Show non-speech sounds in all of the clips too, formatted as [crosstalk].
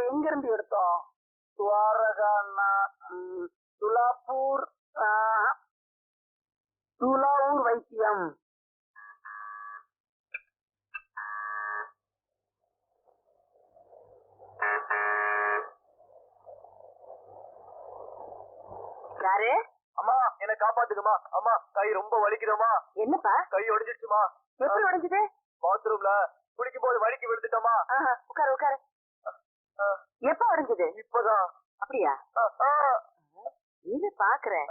எங்க இருந்து எடுத்தோம்? துவாரகானா ம், துலாப்பூர் துலாவூர் வைத்தியம். யாரு? அம்மா என்ன காப்பாத்துக்குமா அம்மா கை ரொம்ப வலிக்குதம்மா. என்னப்பா? கை ஒடிஞ்சிருச்சுமா எப்படி உடைஞ்சது பாத்ரூம்ல குளிக்கும் போது வலிக்கு விழுந்துட்டோமா உட்காரு உட்காரு. எப்ப உடைஞ்சது இப்பதான். அப்படியா? இது பாக்குறேன்.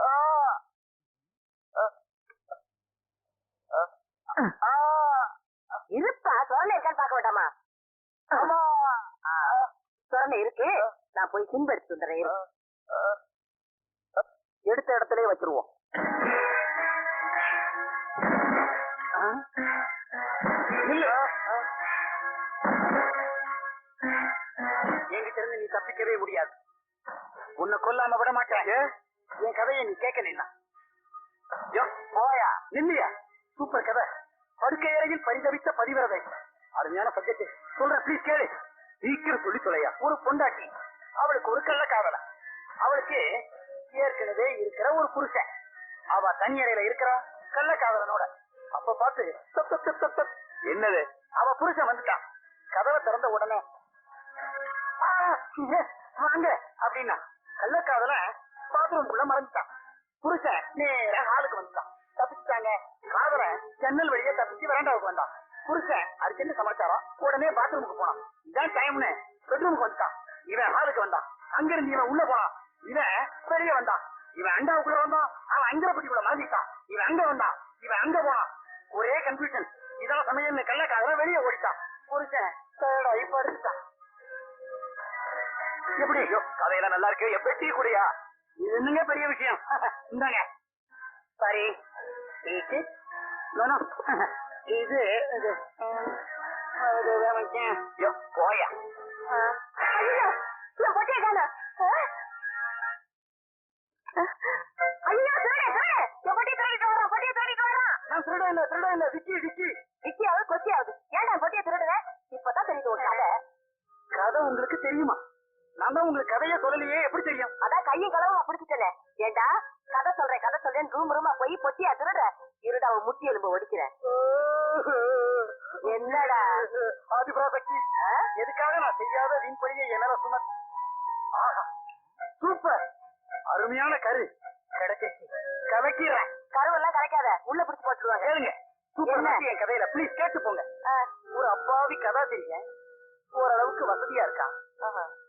இருப்பா சொரணை இருக்கான்னு பார்க்க வேண்டாமா. சொரணை இருக்கு. நான் போய் சிம்பு எடுத்து வந்துடுறேன் இரு. எடுத்த இடத்திலே வச்சிருவோம். ஆ? நீ தப்பிக்கவே முடியாது. உன்னை கொல்லாம விட மாட்டேன். என் கதையை நீ கேட்கலீன்னா போயா? நில்லையா? சூப்பர் கதை. படுக்கை அறையில் பரிதவித்த பதிவிரதை. அருமையான சப்ஜெக்ட் சொல்றேன் ப்ளீஸ் கேளு. சீக்கிரம் சொல்லி தொலையா. ஒரு பொண்டாட்டி. அவளுக்கு ஒரு கள்ள காதல. அவளுக்கு ஏற்கனவே இருக்கிற ஒரு புருஷன். அவ தனி அறையில இருக்கிறா கள்ள காதலனோட. அப்ப பார்த்து. என்னது? அவ புருஷன் வந்துட்டான். கதவை திறந்த உடனே "ஆ, வாங்க அப்படின்னா கள்ளக்காதல பாத்ரூம்குள்ள மறைஞ்சிட்டான் புருஷன் நேர ஹாலுக்கு வந்துட்டான். தப்பிச்சுட்டாங்க. காதல ஜன்னல் வழியே தப்பிச்சு வராண்டாவுக்கு வந்தான். புருஷன் அர்ஜென்ட் சமாச்சாரம். உடனே பாத்ரூமுக்கு போனான். இதான் டைம்னு பெட்ரூமுக்கு வந்துட்டான். இவன் ஹாலுக்கு வந்தான். அங்கிருந்து இவன் உள்ள போனான். இவன் பெரிய வந்தான். இவன் அண்டாவுக்குள்ள வந்தான். அவன் அங்கரப்பட்டிக்குள்ள மறைஞ்சிட்டான். இவன் அங்க வந்தான். இவன் அங்க போனான். ஒரே கன்ஃபியூஷன் இதான் சமயம். கள்ளக்காதல வெளியே ஓடிட்டான். புருஷன் இப்ப படுத்துட்டான். எப்படி? ஐயோ கதையெல்லாம் நல்லா இருக்கு. எப்படி டீ குடியா? இது என்னங்க பெரிய விஷயம்? [laughs] இந்தாங்க. சாரி. வேணும் [laughs] இது இது போயா. கதை உங்களுக்கு தெரியுமா? நான் தான் உங்களுக்கு கதையே சொல்லலையே எப்படி தெரியும்? அதான் கையும் களவுமா பிடிச்சிட்டல ஏண்டா? கதை சொல்றேன் கதை சொல்றேன். ரூம் ரூமா போய் பொட்டியா திருடுற இருடா அவன் முட்டி எலும்பு ஒடிக்கிறேன். என்னடா? ஆதிபராசக்தி ஆ? எதுக்காக நான் செய்யாத வீண்படியை என்னால சும சூப்பர் அருமையான கரு. கிடைச்சிருச்சு. கலக்கிறேன். கருவெல்லாம் கரைக்காத உள்ள பிடிச்சு போட்டுருவாங்க. கேளுங்க. சூப்பர் என் கதையில. ப்ளீஸ் கேட்டு போங்க ஒரு அப்பாவி கதை தெரியும் ஓரளவுக்கு வசதியா இருக்கான்.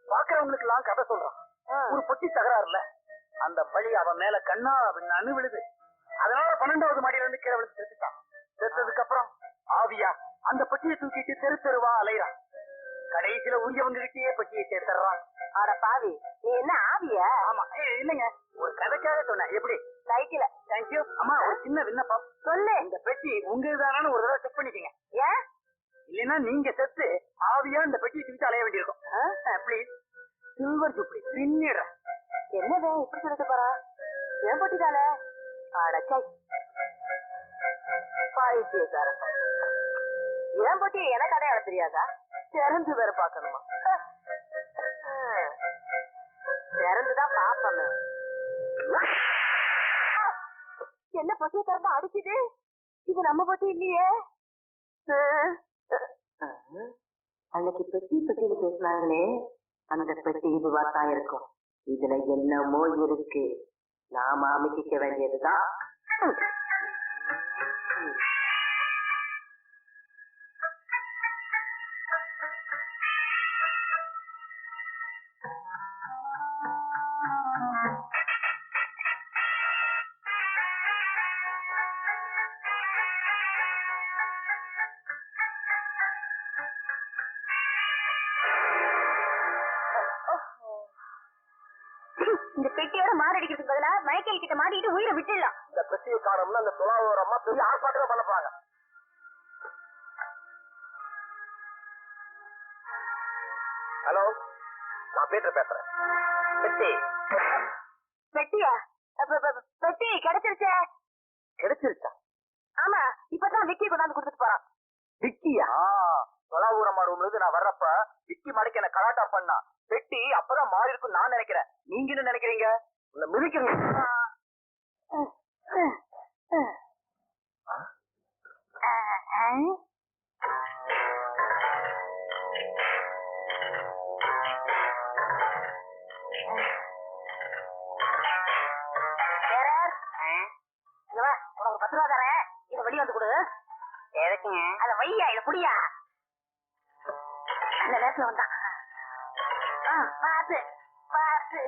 பாக்குறவங்களுக்கு எல்லாம் கதை சொல்றான். ஒரு பொட்டி தகராறுல. அந்த பழி அவன் மேல கண்ணா அணு விழுது. அதனால பன்னெண்டாவது மாடியில இருந்து கீழே விழுந்து செத்துட்டான் செத்ததுக்கு அப்புறம் ஆவியா அந்த பெட்டியை தூக்கிட்டு தெரு தெருவா அலைறான் கடைசியில உரியவங்க கிட்டயே பெட்டியை சேர்த்துறான் அட பாவி நீ என்ன ஆவியா? ஆமா. இல்லைங்க. ஒரு கதைக்காக சொன்னேன். எப்படி? சைக்கிள தேங்க்யூ அம்மா ஒரு சின்ன விண்ணப்பம். சொல்லு. இந்த பெட்டி உங்க தானு ஒரு தடவை செக் பண்ணிக்கங்க. ஏன்? இல்லைன்னா நீங்க செத்து ஆவியா இந்த பெட்டியை தூக்கிட்டு அலைய வேண்டியிருக்கும். ப்ளீஸ் சில்வர் ஜூப்ளி பின்னிடுறேன் என்னது இப்படி சொல்லிட்டு போறா? ஏன் பொட்டி தானே அடச்சை பைத்தியக்காரன். ஏன் பொட்டி எனக்கு அடையாள தெரியாதா? திறந்து வேற பாக்கணுமா திறந்துதான் பாப்பமே என்ன பொட்டியை திறந்தா அடிக்குது? இது நம்ம பொட்டி இல்லையே. அன்னைக்கு பெட்டி பெட்டியில பேசினாங்களே அந்த பெட்டி இதுவா தான் இருக்கும். இதுல என்னமோ இருக்கு. நாம அமைக்க வேண்டியதுதான். இந்த பெட்டியோட மாரடிக்கிறதுக்கு பதிலா மைக்கேல் கிட்ட மாட்டிட்டு உயிரை விட்டுடலாம். இந்த பெட்டியை காணோம்னா அந்த துலாவோர அம்மா பெரிய ஆர்ப்பாட்டமே பண்ண போறாங்க ஹலோ நான் பீட்டர் பேசுறேன். பெட்டி. பெட்டியா? பெட்டி கிடைச்சிருச்சே. கிடைச்சிருச்சா? ஆமா இப்பதான் விக்கி கொண்டாந்து கொடுத்துட்டு போறான். விக்கியா? சொலாபுரம் ரூம்ல இருந்து நான் வர்றப்ப விக்கி மடைக்கு என்ன கலாட்டா பண்ணா. பெட்டி அப்பதான் மாறி இருக்கும் நான் நினைக்கிறேன். நீங்க என்ன நினைக்கிறீங்க? உன்னை மிதிக்கிறீங்க. உனக்கு பத்து ரூபா தரேன். இதை வெளியே வந்து கொடு. எதுக்குங்க? அத வையா இத புடியா? அந்த நேரத்துல வந்தான் ஆ, பாத்து பாத்து.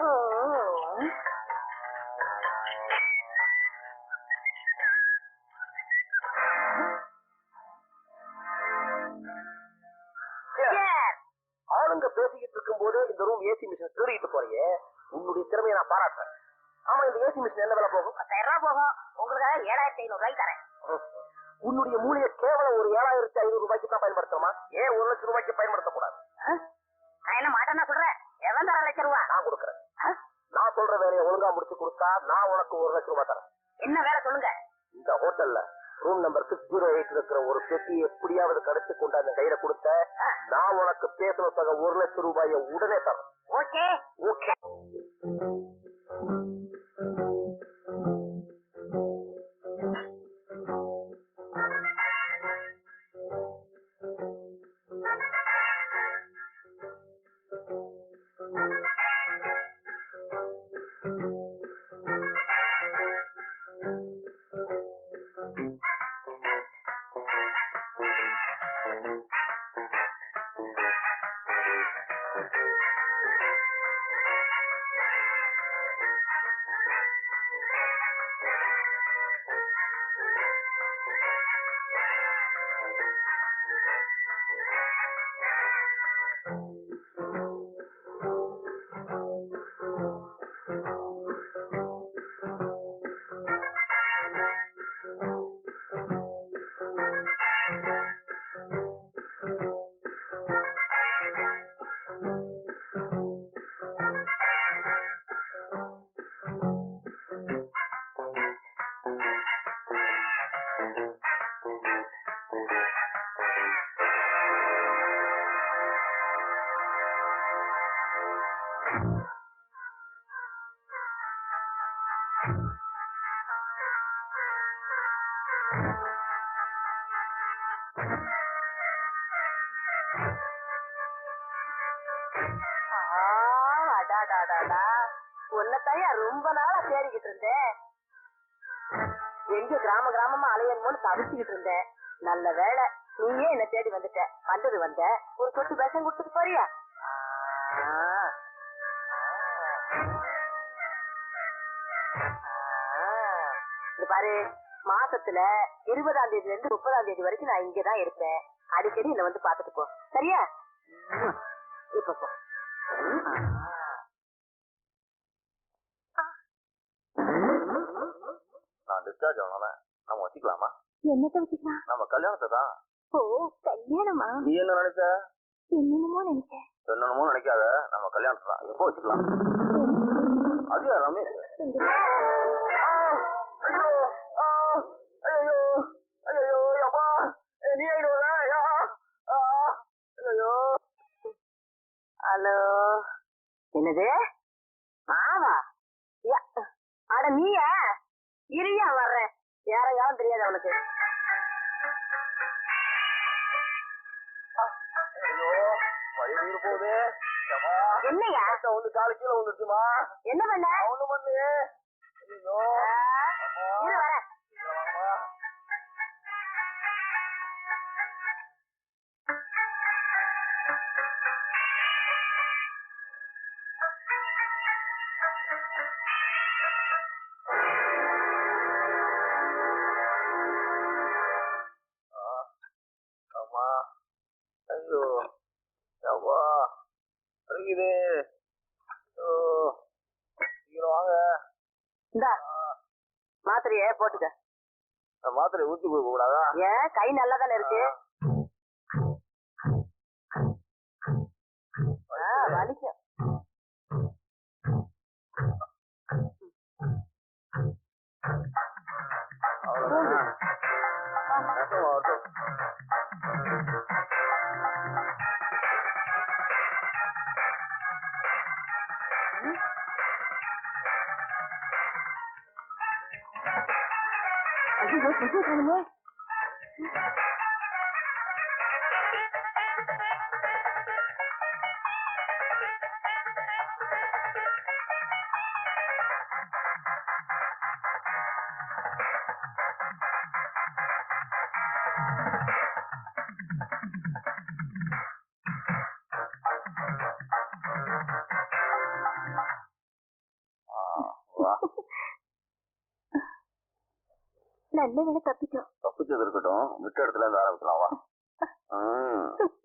ஓ. ஆளுங்க பேசிக்கிட்டு இருக்கும் போது இந்த ரூம் ஏசி மிஷின் திருடிட்டு போறியே உன்னுடைய திறமையை நான் பாராட்டுறேன் ஆமா இந்த ஏசி மிஷின் என்ன விலை போகும் பத்தாயிரம் ரூபாய் போகும் உங்களுக்காக ஏழாயிரத்தி ஐநூறு ரூபாய் தரேன் உன்னுடைய மூலையை கேவலம் ஒரு ஏழாயிரத்தி ஐநூறு ரூபாய்க்கு தான் பயன்படுத்தணுமா ஏன் ஒரு லட்சம் ரூபாய்க்கு பயன்படுத்தக்கூடாது? நான் என்ன மாட்டேன்னா சொல்றேன். எவன் தர லட்சம் ரூபா? நான் கொடுக்குறேன். நான் சொல்ற வேலையை ஒழுங்கா முடிச்சு கொடுத்தா நான் உனக்கு ஒரு லட்சம் ரூபாய் தரேன். என்ன வேலை சொல்லுங்க. இந்த ஹோட்டல்ல room number six zero eight இருக்கிற ஒரு பெட்டி எப்படியாவது கடைச்சு கொண்டு அந்த கையில கொடுத்த நான் உனக்கு பேசுன தொகை ஒரு லட்சம் ரூபாயை உடனே தரேன். ஓகே. ஓகே. உன்னைத்தையா ரொம்ப நாளா தேடிக்கிட்டு இருந்தேன். எங்க கிராம கிராமமா அலையணும்னு தவிச்சுக்கிட்டு இருந்தேன். நல்ல வேலை நீயே என்ன தேடி வந்துட்ட. வந்தது வந்த. ஒரு சொட்டு விஷம் கொடுத்துட்டு போறியா? ஆ. ஆ. இது பாரு மாசத்துல இருபதாம் தேதில இருந்து முப்பதாம் தேதி வரைக்கும் நான் இங்கதான் இருப்பேன். அடிக்கடி என்ன வந்து பாத்துட்டு போ. சரியா? இப்ப நான் டிஸ்சார்ஜ் ஆனோட நம்ம வச்சுக்கலாமா என்னத்த வச்சுக்கலாம் நம்ம கல்யாணத்தை தான் ஓ கல்யாணமா நீ என்ன நினைச்ச என்னென்னமோ நினைச்சேன் என்னமோ நினைக்காத நம்ம கல்யாணத்தை தான் எப்போ வச்சுக்கலாம் அது ரமேஷ் ஹலோ. என்னது? யா, அட நீயா? இரியா வர்றேன் யாரையாவும் தெரியாது அவனுக்கு என்னையா? வந்து காலு கீழே வந்துருச்சுமா என்ன பண்ண? ஒண்ணு பண்ணு ஐயோ அப்பா. அடிக்குது ஐயோ. சீக்கிரம் வாங்க. இந்தா. மாத்திரைய போட்டுக்க. மாத்திரை ஊத்தி கொடுக்க கூடாதா? ஏன்? கை நல்லா தானே இருக்கு வலிக்கும். ஐயோ நல்ல வேலை தப்பிச்சோம் தப்பிச்சது இருக்கட்டும். விட்ட இடத்துல இருந்து ஆரம்பிக்கலாம் வா. [laughs]